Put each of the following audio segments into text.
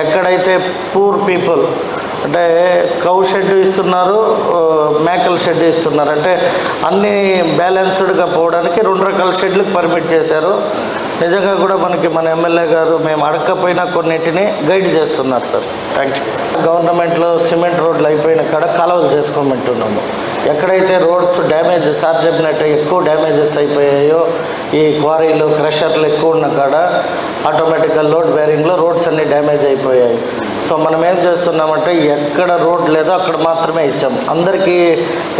ఎక్కడైతే poor people అంటే cow shed ఇస్తున్నారు మేకల షెడ్ ఇస్తున్నారు. అంటే అన్నీ బ్యాలెన్స్డ్గా పోవడానికి రెండు రకాల షెడ్లకు పర్మిట్ చేశారు. నిజంగా కూడా మనకి మన ఎమ్మెల్యే గారు మేము అడగకపోయినా కొన్నిటిని గైడ్ చేస్తున్నారు సార్. థ్యాంక్ యూ గవర్నమెంట్లో సిమెంట్ రోడ్లు అయిపోయిన కాడ కాలువలు చేసుకోమంటున్నాము. ఎక్కడైతే రోడ్స్ డ్యామేజ్ సార్ చెప్పినట్టు ఎక్కువ డ్యామేజెస్ అయిపోయాయో ఈ క్వారీలు క్రషర్లు ఎక్కువ ఉన్న కాడ ఆటోమేటిక్గా లోడ్ బేరింగ్లో రోడ్స్ అన్ని డ్యామేజ్ అయిపోయాయి. సో మనం ఏం చేస్తున్నామంటే ఎక్కడ రోడ్ లేదో అక్కడ మాత్రమే ఇచ్చాం. అందరికీ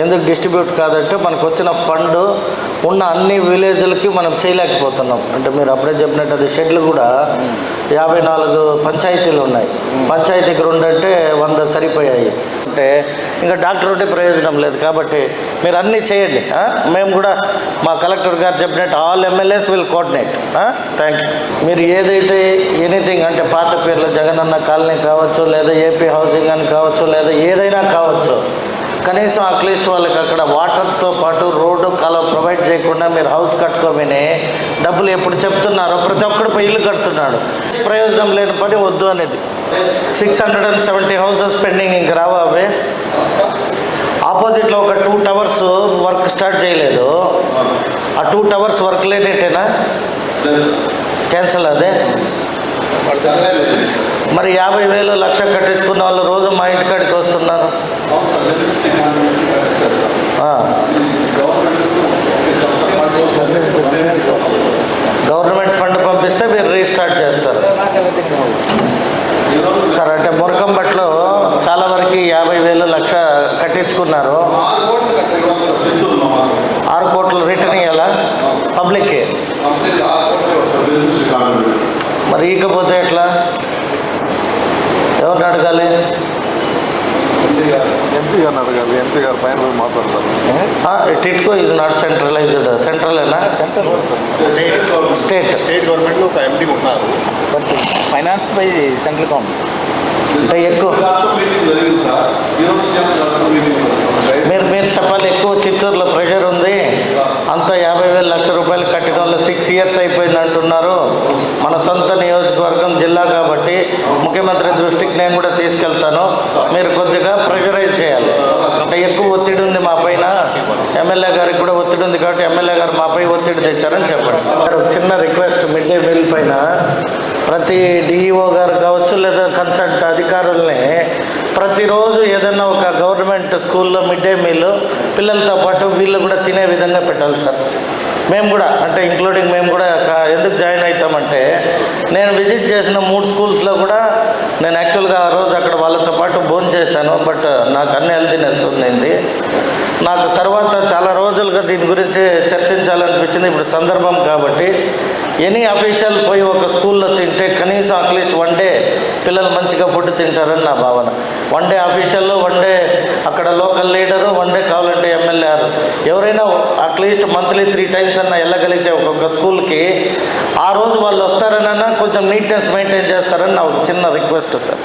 ఎందుకు డిస్ట్రిబ్యూట్ కాదంటే మనకు వచ్చిన ఫండ్ ఉన్న అన్ని విలేజ్లకి మనం చేయలేకపోతున్నాం. అంటే మీరు అప్పుడే చెప్పినట్టు అది షెడ్లు కూడా యాభై నాలుగు పంచాయతీలు ఉన్నాయి. పంచాయతీకి రెండు అంటే వంద సరిపోయాయి. అంటే ఇంకా డాక్టర్ ఉంటే ప్రయోజనం లేదు కాబట్టి మీరు అన్నీ చేయండి మేము కూడా మా కలెక్టర్ గారు చెప్పినట్టు all MLAs will coordinate thank you మీరు ఏదైతే ఎనీథింగ్ అంటే పాత పేర్లు జగనన్న కాలనీ కావచ్చు లేదా ఏపీ హౌసింగ్ అని కావచ్చు లేదా ఏదైనా కావచ్చు కనీసం అట్లీస్ట్ వాళ్ళకి అక్కడ వాటర్తో పాటు రోడ్డు ప్రొవైడ్ చేయకుండా మీరు హౌస్ కట్టుకోమని డబ్బులు ఎప్పుడు చెప్తున్నారో ప్రతి ఒక్కడు ఇల్లు కడుతున్నాడు. ప్రయోజనం లేని పని వద్దు అనేది. Six hundred and seventy houses pending ఇంక రావా అవే? ఆపోజిట్లో ఒక టూ టవర్స్ వర్క్ స్టార్ట్ చేయలేదు. ఆ టూ టవర్స్ వర్క్ లేనేటేనా క్యాన్సల్ అదే? మరి యాభై వేలు లక్ష కట్టించుకున్న వాళ్ళు రోజు మా ఇంటికాడికి వస్తున్నారు ఆ. గవర్నమెంట్ ఫండ్ పంపిస్తే స్టార్ట్ చేస్తారు. సార్ అంటే మురకంబట్లో చాలా వరకు యాభై వేలు లక్ష కట్టించుకున్నారు. ఆరు కోట్లు రిటర్న్ ఇవ్వాలా పబ్లిక్కి? మరి ఇకపోతే ఎట్లా? ఎవరిని అడగాలి? ఎంపీ గారిని అడగాలి. ఎంపీ గారు పైన పోయి మాట్లాడతారు. టిట్కో ఈజ్ నాట్ సెంట్రలైజ్డ్ సెంట్రలేనా సెంట్రల్ స్టేట్ స్టేట్ గవర్నమెంట్లో ఒక ఎంపీ ఉన్నారు. But finance by central government అంటే ఎక్కువ. మీరు మీరు చెప్పాలి ఎక్కువ చిత్తూరులో ప్రెషర్ ఉంది. అంత యాభై వేల లక్ష రూపాయలు కట్టిన వాళ్ళు సిక్స్ ఇయర్స్ అయిపోయింది అంటున్నారు. మన సొంత నియోజకవర్గం జిల్లా కాబట్టి ముఖ్యమంత్రి దృష్టికి నేను కూడా తీసుకెళ్తాను. మీరు కొద్దిగా ప్రెషరైజ్ చేయాలి. అంటే ఎక్కువ ఒత్తిడి ఉంది మా పైన. ఎమ్మెల్యే గారికి కూడా ఒత్తిడి ఉంది కాబట్టి ఎమ్మెల్యే గారు మాపై ఒత్తిడి తెచ్చారని చెప్పండి. సార్ ఒక చిన్న రిక్వెస్ట్ మిడ్ డే మీల్ పైన. ప్రతి డిఈఓ గారు కావచ్చు లేదా కన్సల్ట్ అధికారుల్ని ప్రతిరోజు ఏదైనా ఒక గవర్నమెంట్ స్కూల్లో మిడ్ డే మీల్ పిల్లలతో పాటు వీళ్ళు కూడా తినే విధంగా పెట్టాలి సార్. మేము కూడా అంటే ఇంక్లూడింగ్ మేము కూడా ఎందుకు జాయిన్ అవుతామంటే నేను విజిట్ చేసిన మూడు స్కూల్స్లో కూడా నేను యాక్చువల్గా ఆ రోజు అక్కడ వాళ్ళతో పాటు భోజనం చేశాను బట్ uh, నాకు అన్ని హెల్తీనెస్ ఉండింది. నాకు తర్వాత చాలా రోజులుగా దీని గురించి చర్చించాలనిపించింది ఇప్పుడు సందర్భం కాబట్టి. ఎనీ అఫీషియల్ పోయి ఒక స్కూల్లో తింటే కనీసం అట్లీస్ట్ వన్ డే పిల్లలు మంచిగా ఫుడ్ తింటారని నా భావన. వన్ డే అఫీషియల్లో వన్ డే అక్కడ local leader one day at least monthly three times అన్న వెళ్ళగలిగితే ఒక్కొక్క స్కూల్కి ఆ రోజు వాళ్ళు వస్తారనన్నా కొంచెం నీట్నెస్ మెయింటైన్ చేస్తారని నా ఒక చిన్న రిక్వెస్ట్ సార్.